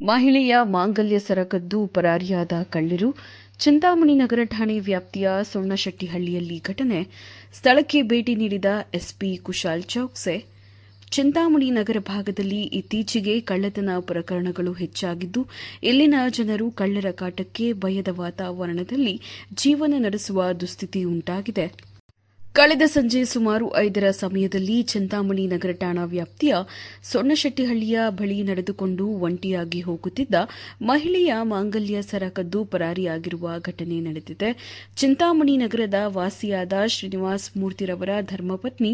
ಮಹಿಳೆಯ ಮಾಂಗಲ್ಯ ಸರ ಕದ್ದು ಪರಾರಿಯಾದ ಕಳ್ಳರು ಚಿಂತಾಮಣಿ ನಗರ ಠಾಣೆ ವ್ಯಾಪ್ತಿಯ ಸೊಣ್ಣಶೆಟ್ಟಿಹಳ್ಳಿಯಲ್ಲಿ ಘಟನೆ. ಸ್ಥಳಕ್ಕೆ ಭೇಟಿ ನೀಡಿದ ಎಸ್ಪಿ ಕುಶಾಲ್ ಚೌಕ್ಸೆ. ಚಿಂತಾಮಣಿ ನಗರ ಭಾಗದಲ್ಲಿ ಇತ್ತೀಚೆಗೆ ಕಳ್ಳತನ ಪ್ರಕರಣಗಳು ಹೆಚ್ಚಾಗಿದ್ದು, ಇಲ್ಲಿನ ಜನರು ಕಳ್ಳರ ಕಾಟಕ್ಕೆ ಭಯದ ವಾತಾವರಣದಲ್ಲಿ ಜೀವನ ನಡೆಸುವ ದುಸ್ಥಿತಿ ಉಂಟಾಗಿದೆ. ಕಳೆದ ಸಂಜೆ ಸುಮಾರು ಐದರ ಸಮಯದಲ್ಲಿ ಚಿಂತಾಮಣಿ ನಗರ ಠಾಣಾ ವ್ಯಾಪ್ತಿಯ ಸೊಣ್ಣಶೆಟ್ಟಿಹಳ್ಳಿಯ ಬಳಿ ನಡೆದುಕೊಂಡು ಒಂಟಿಯಾಗಿ ಹೋಗುತ್ತಿದ್ದ ಮಹಿಳೆಯ ಮಾಂಗಲ್ಯ ಸರ ಕದ್ದು ಪರಾರಿಯಾಗಿರುವ ಘಟನೆ ನಡೆದಿದೆ. ಚಿಂತಾಮಣಿ ನಗರದ ವಾಸಿಯಾದ ಶ್ರೀನಿವಾಸ್ ಮೂರ್ತಿರವರ ಧರ್ಮಪತ್ನಿ,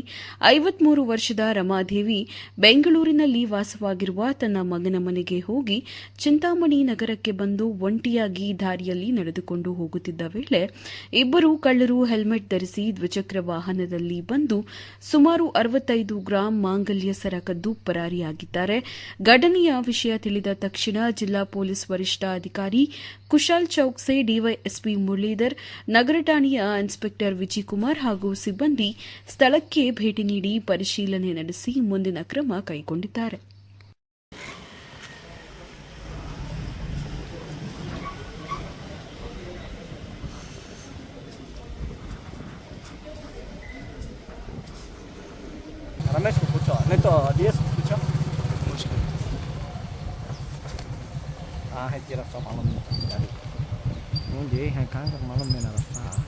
ಐವತ್ಮೂರು ವರ್ಷದ ರಮಾದೇವಿ ಬೆಂಗಳೂರಿನಲ್ಲಿ ವಾಸವಾಗಿರುವ ತನ್ನ ಮಗನ ಮನೆಗೆ ಹೋಗಿ ಚಿಂತಾಮಣಿ ನಗರಕ್ಕೆ ಬಂದು ಒಂಟಿಯಾಗಿ ದಾರಿಯಲ್ಲಿ ನಡೆದುಕೊಂಡು ಹೋಗುತ್ತಿದ್ದ ವೇಳೆ ಇಬ್ಬರು ಕಳ್ಳರು ಹೆಲ್ಮೆಟ್ ಧರಿಸಿ ದ್ವಿಚಕ್ರ ವಾಹನದಲ್ಲಿ ಬಂದು ಸುಮಾರು ಅರವತ್ತೈದು ಗ್ರಾಂ ಮಾಂಗಲ್ಯ ಸರ ಕದ್ದು ಪರಾರಿಯಾಗಿದ್ದಾರೆ. ಘಟನೆಯ ವಿಷಯ ತಿಳಿದ ತಕ್ಷಣ ಜಿಲ್ಲಾ ಪೊಲೀಸ್ ವರಿಷ್ಠಾಧಿಕಾರಿ ಕುಶಾಲ್ ಚೌಕ್ಸೆ ಡಿವೈಎಸ್ಪಿ ಮುರಳೀಧರ್, ನಗರ ಠಾಣೆಯ ಇನ್ಸ್ಪೆಕ್ಟರ್ ವಿಜಯಕುಮಾರ್ ಹಾಗೂ ಸಿಬ್ಬಂದಿ ಸ್ಥಳಕ್ಕೆ ಭೇಟಿ ನೀಡಿ ಪರಿಶೀಲನೆ ನಡೆಸಿ ಮುಂದಿನ ಕ್ರಮ ಕೈಗೊಂಡಿದ್ದಾರೆ. રમેશ ને પૂછો નહીં તો દિવસ પૂછો મુશ્કેલ હા હે જરા માલુમ નહીં હું જઈ હા કાં માલુમ નહીં રસ્તા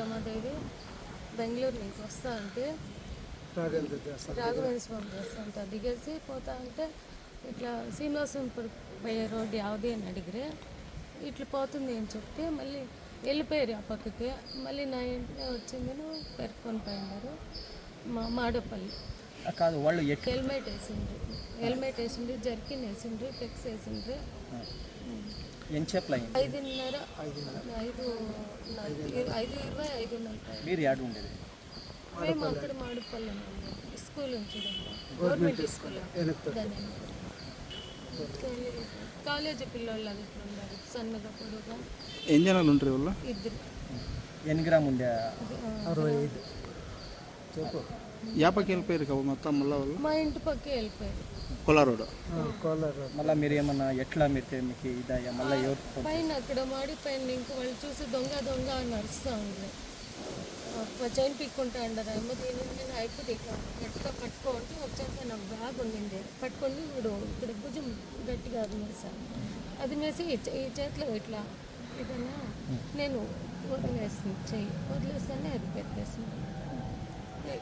రమాదేవి బెంగళూరు నుంచి వస్తా అంటే రాఘవేంద్ర స్వామి వస్తా ఉంటా దిగేసి పోతా అంటే ఇట్లా శ్రీనివాసంపురం పోయే రోడ్డు యావది అని అడిగిరే. ఇట్లా పోతుంది అని చెప్తే మళ్ళీ వెళ్ళిపోయారు ఆ పక్కకి. మళ్ళీ నా ఇంట్లో వచ్చింది పెరుక్కొని పోయినారు మా మాడపల్లి. కాదు వాళ్ళు హెల్మెట్ వేసిండ్రు. హెల్మెట్ వేసిండ్రు జర్కిన్ వేసిండ్రు ఫ్లెక్స్ వేసిండ్రు. ఎంచేపులు అయింది ఐదున్నర ఐదు ఐదు ఇరవై ఐదు నలభై మీరు యాడ్ ఉండేది? మేము అక్కడ మాడుపల్లి స్కూల్ నుంచి గవర్నమెంట్ స్కూల్. కాలేజీ పిల్లోళ్ళు అది ఇట్లా ఉన్నారు సన్నగా పొడుగా ఎన్ని జనాలు ఉంటారు ఇద్దరు. ఎన్ని గ్రామ్ ఉండే యాపకి వెళ్ళిపోయారు కదా మొత్తం మళ్ళీ వాళ్ళు? మా ఇంటి పక్కే వెళ్ళిపోయారు. కొల్లా రోడ్. మళ్ళీ మీరు ఏమన్నా ఎట్లా మీరు మీకు ఇదయ్యా? మళ్ళీ ఎవరు పైన అక్కడ మాడి పైన ఇంక వాళ్ళు చూసి దొంగ దొంగ అని అరుస్తూ ఉంది. చైన్ పీక్కుంటా అంటారు. ఏమో దీని నేను అయిపోతే గట్టిగా పట్టుకో అంటే వచ్చేసి నాకు బ్యాగ్ ఉండింది. పట్టుకొని ఇప్పుడు ఇక్కడ భుజం గట్టిగా అది మేసాను అది మేసి ఈ చే- ఈ చేతిలో ఇట్లా ఇదన్నా నేను వదిలేసింది చెయ్యి. వదిలేస్తానే అది పెట్టేసింది はい。